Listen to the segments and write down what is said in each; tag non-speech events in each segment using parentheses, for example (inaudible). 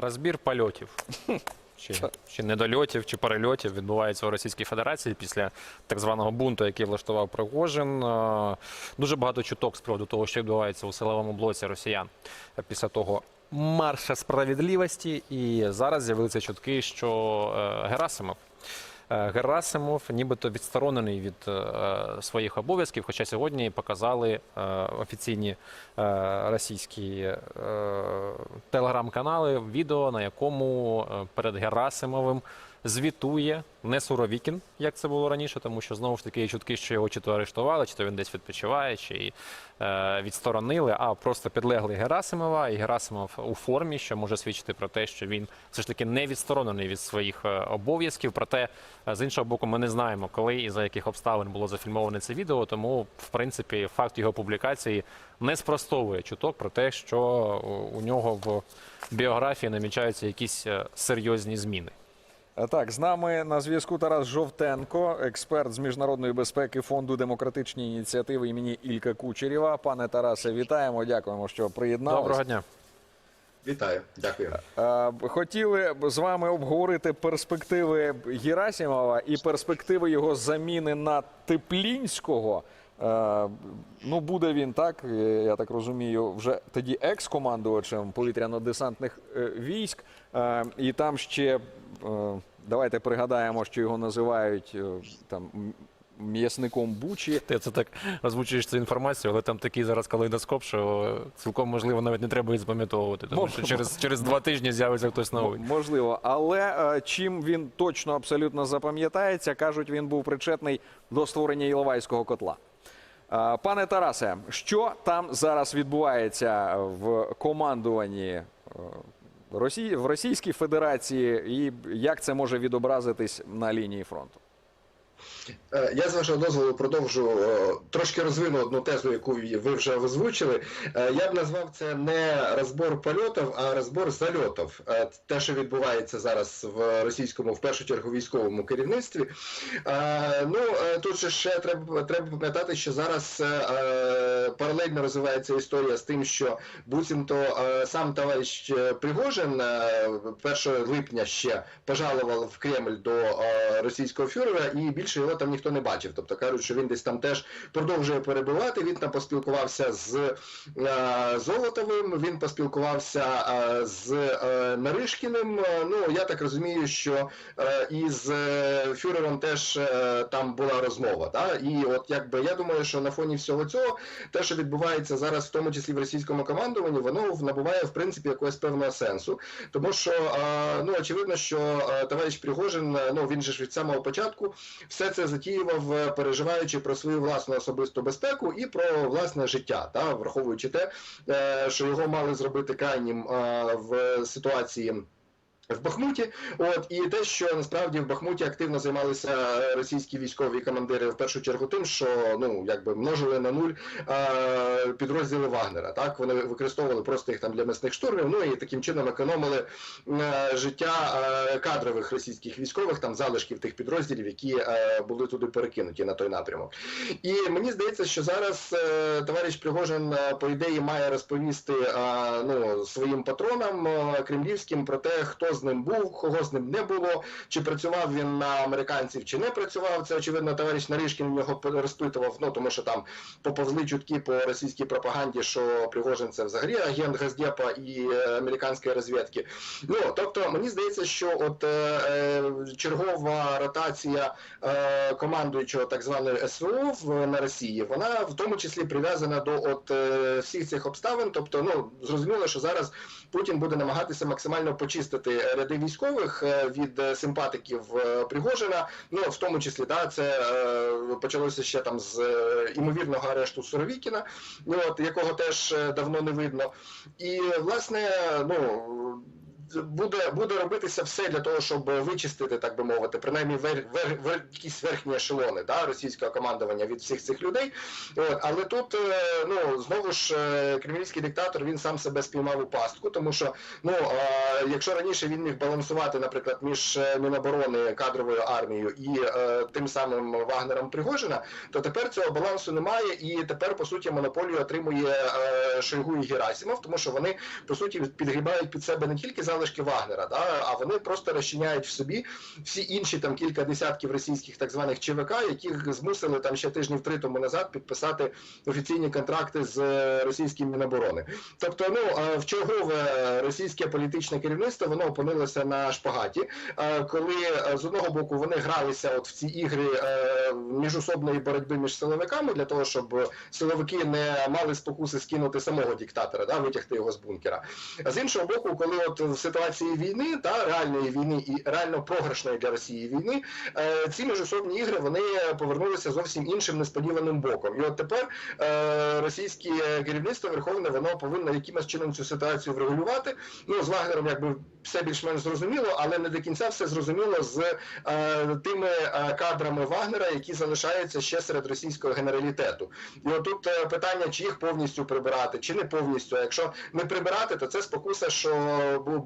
Розбір польотів. (laughs) Чи, чи недольотів, чи перельотів відбувається у Російській Федерації після так званого бунту, який влаштував Пригожин. Дуже багато чуток з приводу того, що відбувається у силовому блоці росіян після того марша справедливості. І зараз з'явилися чутки, що е, Герасимов. Е, Герасимов нібито відсторонений від е, своїх обов'язків, хоча сьогодні показали е, офіційні російські телеграм-канали відео, на якому перед Герасимовим звітує не Суровікін, як це було раніше, тому що знову ж таки є чутки, що його чи то арештували, чи то він десь відпочиває, чи е, відсторонили, а просто підлеглий Герасимова. І Герасимов у формі, що може свідчити про те, що він все ж таки не відсторонений від своїх е, обов'язків. Проте, е, з іншого боку, ми не знаємо, коли і за яких обставин було зафільмоване це відео. Тому, в принципі, факт його публікації не спростовує чуток про те, що у- у нього в біографії намічаються якісь е, серйозні зміни. Е, Так, з нами на зв'язку Тарас Жовтенко, експерт з міжнародної безпеки фонду демократичні ініціативи імені Ілька Кучерєва. Пане Тарасе, вітаємо. Дякуємо, що приєдналися. Доброго дня. Вітаю, дякую. Е, Хотіли б з вами обговорити перспективи Герасимова і перспективи його заміни на Теплінського. Е, Ну, буде він так, е, я так розумію, вже тоді екс-командувачем повітряно-десантних е, військ. Е, І там ще е, давайте пригадаємо, що його називають е, там м'ясником Бучі. Ти це так озвучуєш цю інформацію, але там такий зараз калейдоскоп, що цілком можливо навіть не треба її запам'ятовувати, тому що через, через два тижні з'явиться хтось новий. Можливо, але е, чим він точно абсолютно запам'ятається, кажуть, він був причетний до створення Іловайського котла. Е, Пане Тарасе, що там зараз відбувається в командуванні е, в Російській Федерації і як це може відобразитись на лінії фронту? Е, Я з вашого дозволу продовжу е, трошки розвину одну тезу, яку ви вже озвучили. Е, Я б назвав це не розбор польотів, а розбор зальотів. Те, що відбувається зараз в російському, в першу чергу, військовому керівництві. Ну тут же ще треба треба пам'ятати, що зараз паралельно розвивається історія з тим, що буцімто сам товариш Пригожин е, 1 липня ще пожалував в Кремль до російського фюрера, і більше його там ніхто не бачив. Тобто кажуть, що він десь там теж продовжує перебувати. Він там поспілкувався з е, Золотовим, він поспілкувався е, з Наришкіним. Е, Ну я так розумію, що із фюрером теж там була розмова. Да? І от якби я думаю, що на фоні всього цього, те, що відбувається зараз, в тому числі в російському командуванні, воно набуває в принципі якогось певного сенсу. Тому що ну очевидно, що товариш Пригожин, ну він же ж від самого початку все це затіював, переживаючи про свою власну особисту безпеку і про власне життя, та враховуючи те, е, що його мали зробити крайнім е, в ситуації. В Бахмуті, от і те, що насправді в Бахмуті активно займалися російські військові командири в першу чергу тим, що ну якби множили на нуль е, підрозділи Вагнера. Так вони використовували просто їх там для мисних штурмів. Ну і таким чином економили е, життя е, кадрових російських військових, там залишків тих підрозділів, які е, були туди перекинуті на той напрямок. І мені здається, що зараз е, товариш Пригожин е, по ідеї має розповісти е, ну своїм патронам е, кремлівським про те, хто з ним був, кого з ним не було, чи працював він на американців, чи не працював. Це очевидно, товариш Наришкін його розпитував. Ну тому що там поповзли чутки по російській пропаганді, що Пригожин це взагалі агент Газдепа і е, американської розвідки. Ну тобто мені здається, що от е, е, чергова ротація е, командуючого так званої СВО в, на Росії, вона в тому числі прив'язана до от е, всіх цих обставин. Тобто, ну зрозуміло, що зараз Путін буде намагатися максимально почистити ряди військових е, від е, симпатиків е, Пригожина. Ну в тому числі, да, це почалося ще там з імовірного арешту Суровікіна, ну, от якого теж давно не видно. І власне, ну буде, буде робитися все для того, щоб вичистити, так би мовити, принаймні вер, вер, вер, якісь верхні ешелони да, російського командування від всіх цих людей. От, але тут е, ну знову ж е, кремлівський диктатор він сам себе спіймав у пастку, тому що ну е, якщо раніше він міг балансувати, наприклад, між Міноборони кадровою армією і тим самим Вагнером Пригожина, то тепер цього балансу немає, і тепер по суті монополію отримує Шойгу і Герасимов, тому що вони по суті підгрібають під себе не тільки залишки залишки Вагнера, да, а вони просто розчиняють в собі всі інші там кілька десятків російських так званих ЧВК, яких змусили там ще тижнів три тому назад підписати офіційні контракти з е, російським Міноборони. Тобто, ну е, в чергове російське політичне керівництво воно опинилося на шпагаті, е, коли е, з одного боку вони гралися от в ці ігри е, міжособної боротьби між силовиками для того, щоб силовики не мали спокуси скинути самого диктатора, да, витягти його з бункера. А з іншого боку, коли от ситуації війни, та реальної війни і реально програшної для Росії війни, е, ці міжособні ігри вони повернулися зовсім іншим несподіваним боком. І от тепер е, російське керівництво Верховне воно повинно якимось чином цю ситуацію врегулювати. Ну з Вагнером, якби все більш-менш зрозуміло, але не до кінця все зрозуміло з е, тими е, кадрами Вагнера, які залишаються ще серед російського генералітету. І отут е, питання, чи їх повністю прибирати, чи не повністю. А якщо не прибирати, то це спокуса, що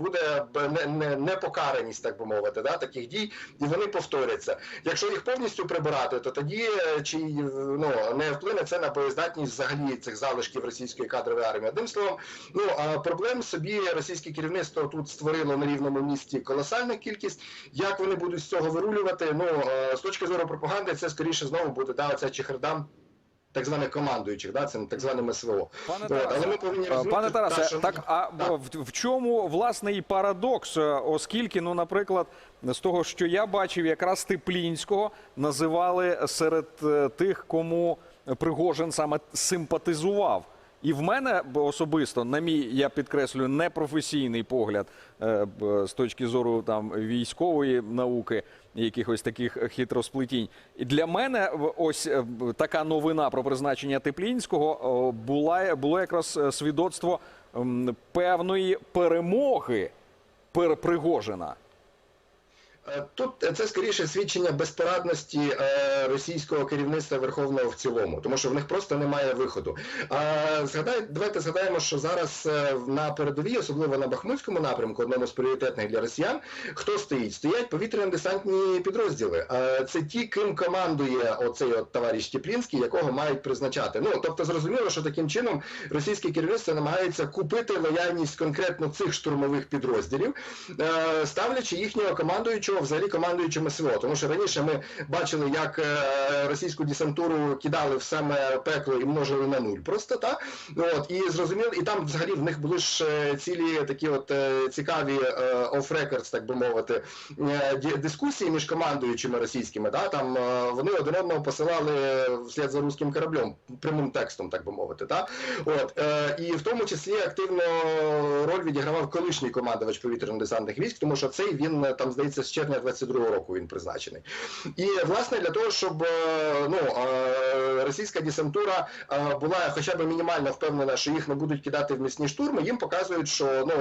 буде б- не, не, непокараність, так би мовити, таких дій, і вони повторяться. Якщо їх повністю прибирати, то тоді чи ну не вплине це на боєздатність взагалі цих залишків російської кадрової армії. Одним словом, ну проблем собі російське керівництво тут створило на рівному місці колосальну кількість. Як вони будуть з цього вирулювати? Ну е, з точки зору пропаганди, це скоріше знову буде да, оця чехарда так званих командуючих, да, цим так званим СВО. Пане Тарасе, але ми повинні Е, розуміти, Пане Тарасе, та, що- так а Так. в, в чому власне і парадокс? Е, Оскільки, ну, наприклад, з того, що я бачив, якраз Теплінського називали серед тих, кому Пригожин саме симпатизував. І в мене особисто, на мій, я підкреслюю, непрофесійний погляд е, з точки зору там військової науки, якихось таких хитросплетінь. І для мене ось е, така новина про призначення Теплінського була було якраз е, свідоцтво певної перемоги Пер- Пригожина. Е, Тут е, це скоріше свідчення безпорадності е, російського керівництва верховного в цілому, тому що в них просто немає виходу. Давайте згадаємо, що зараз на передовій, особливо на Бахмутському напрямку, одному з пріоритетних для росіян, хто стоїть? Стоять повітряно-десантні підрозділи. Це ті, ким командує оцей от товариш Теплінський, якого мають призначати. Ну тобто, зрозуміло, що таким чином російське керівництво намагається купити лояльність конкретно цих штурмових підрозділів, ставлячи їхнього командуючого взагалі командуючим СВО. Тому що раніше ми бачили, як е, російську десантуру кидали в саме пекло і множили на нуль. Просто так. От і зрозуміло, і там взагалі в них були ж е, цілі такі от е, цікаві оф рекордс, так би мовити, дискусії між командуючими російськими. Да? Там вони один одного посилали вслід за руським кораблем, прямим текстом, так би мовити. Да? От і в тому числі активно роль відігравав колишній командувач повітряно-десантних військ, тому що цей він там здається з червня 22-го року він призначений. І власне для того, щоб е, ну е, російська десантура е, була хоча б мінімально впевнена, що їх не будуть кидати в міцні штурми, їм показують, що ну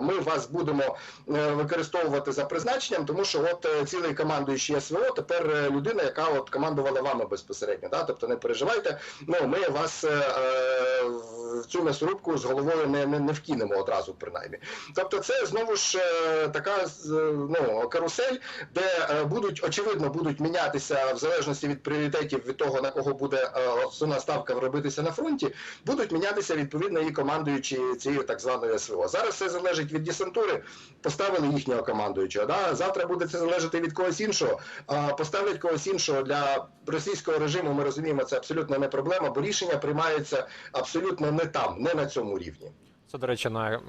ми вас будемо використовувати за призначенням, тому що от цілий командуючий СВО тепер людина, яка от командувала вами безпосередньо. Да? Тобто не переживайте, ну ми вас в цю м'ясорубку з головою не, не, не вкинемо одразу, принаймні. Тобто, це знову ж така ну, карусель, де е, будуть очевидно будуть мінятися в залежності від пріоритетів від того, на кого буде е, основна ставка робитися на фронті, будуть мінятися відповідно і командуючі цієї так званої СВО. Зараз все залежить від десантури, поставили їхнього командуючого. Да? Завтра буде це залежати від когось іншого, поставлять когось іншого для російського режиму. Ми розуміємо, це абсолютно не проблема, бо рішення приймаються абсолютно не там, не на цьому рівні. Це, до речі, на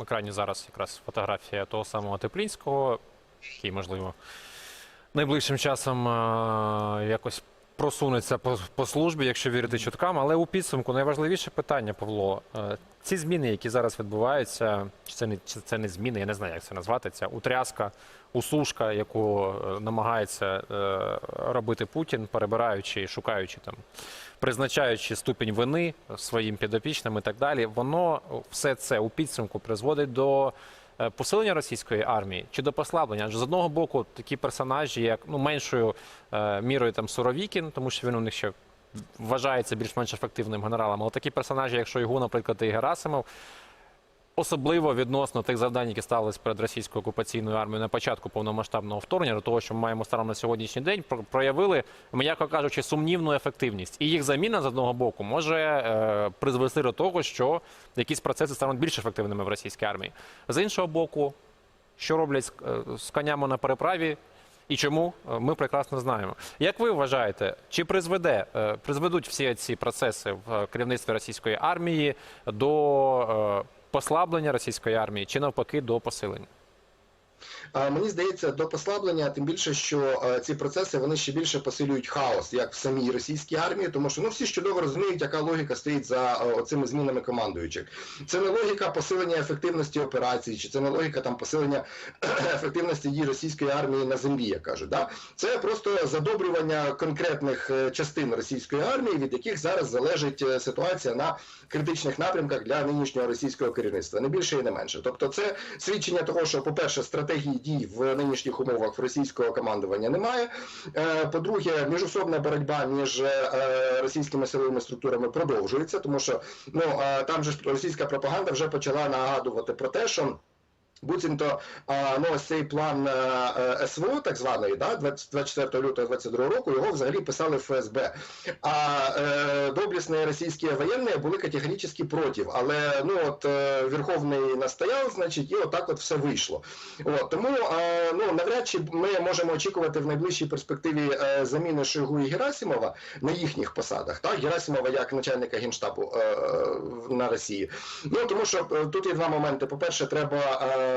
екрані зараз якраз фотографія того самого Теплінського, який, можливо, найближчим часом е, якось просунеться по, по службі, якщо вірити чуткам. Але у підсумку найважливіше питання, Павло. Е, ці зміни, які зараз відбуваються, чи це не чи це не зміни, я не знаю, як це назвати. Ця утряска, усушка, яку е, намагається робити Путін, перебираючи, шукаючи там, призначаючи ступінь вини своїм підопічним і так далі, воно все це у підсумку призводить до посилення російської армії чи до послаблення. Адже з одного боку такі персонажі, як ну меншою е, мірою там Суровікін, тому що він у них ще вважається більш-менш ефективним генералом, але такі персонажі, якщо його, наприклад, і Герасимов, особливо відносно тих завдань, які ставились перед російською окупаційною армією на початку повномасштабного вторгнення, до того, що ми маємо станом на сьогоднішній день, про- проявили, м'яко кажучи, сумнівну ефективність. І їх заміна з одного боку може е, призвести до того, що якісь процеси стануть більш ефективними в російській армії. З іншого боку, Що роблять з, е, конями на переправі і чому, е, ми прекрасно знаємо. Як ви вважаєте, чи призведе, призведуть всі ці процеси в керівництві російської армії до послаблення російської армії, чи навпаки до посилення? Мені здається, до послаблення, тим більше, що ці процеси вони ще більше посилюють хаос, як в самій російській армії, тому що ну всі чудово розуміють, яка логіка стоїть за оцими змінами командуючих. Це не логіка посилення ефективності операцій, чи це не логіка там посилення (clears throat) ефективності дій російської армії на землі, як кажуть. Да? Це просто задобрювання конкретних е, частин російської армії, від яких зараз залежить е, ситуація на критичних напрямках для нинішнього російського керівництва, не більше і не менше. Тобто, це свідчення того, що, по-перше, стратегії дій в нинішніх умовах російського командування немає. Е, По-друге, міжособна боротьба між е, російськими силовими структурами продовжується, тому що ну е, там же російська пропаганда вже почала нагадувати про те, що. Буцімто ну, ось цей план е, е, СВО, так званий, да, 24 лютого 22 року, його взагалі писали ФСБ. А е, доблесні російські воєнні були категорично проти. Але ну от е, Верховний настояв, значить, і отак от все вийшло. От, тому е, ну, навряд чи ми можемо очікувати в найближчій перспективі заміни Шойгу і Герасимова на їхніх посадах. Так? Герасимова як начальника генштабу е, на Росії. Ну тому що тут є два моменти. По-перше, треба е,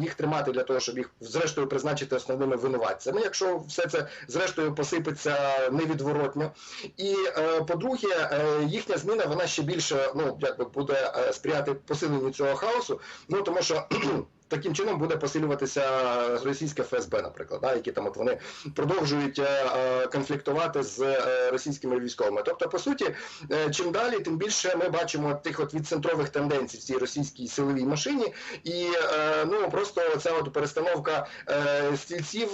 їх тримати для того, щоб їх зрештою призначити основними винуватцями. Якщо все це зрештою посипеться невідворотно. І е, по-друге, е, їхня зміна вона ще більше ну якби буде е, сприяти посиленню цього хаосу. Ну тому що. (clears throat) Таким чином буде посилюватися російське ФСБ, наприклад, да, які там от вони продовжують е, е, конфліктувати з е, російськими військовими. Тобто, по суті, чим далі, тим більше ми бачимо тих от відцентрових тенденцій в цій російській силовій машині, і ну просто ця от перестановка стільців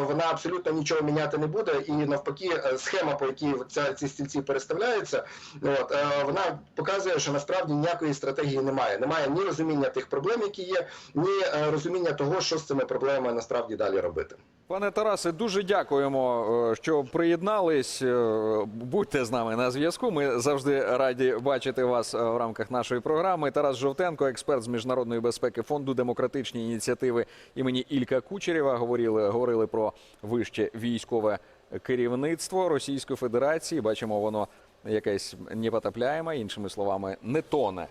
вона абсолютно нічого міняти не буде. І навпаки, схема, по якій ця ці стільці переставляються, от вона показує, що насправді ніякої стратегії немає. Немає ні розуміння тих проблем, які є, ні розуміння того, що з цими проблемами насправді далі робити. Пане Тарасе, дуже дякуємо, е, що приєднались. Е, Будьте з нами на зв'язку. Ми завжди раді бачити вас е, в рамках нашої програми. Тарас Жовтенко, експерт з міжнародної безпеки фонду демократичні ініціативи імені Ілька Кучерєва. Говорили, говорили про вище військове керівництво Російської Федерації. Бачимо, воно якесь непотопляєме, іншими словами, не тоне.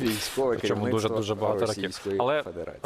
Військове Причому керівництво дуже-дуже багато років. Російської Але, Федерації.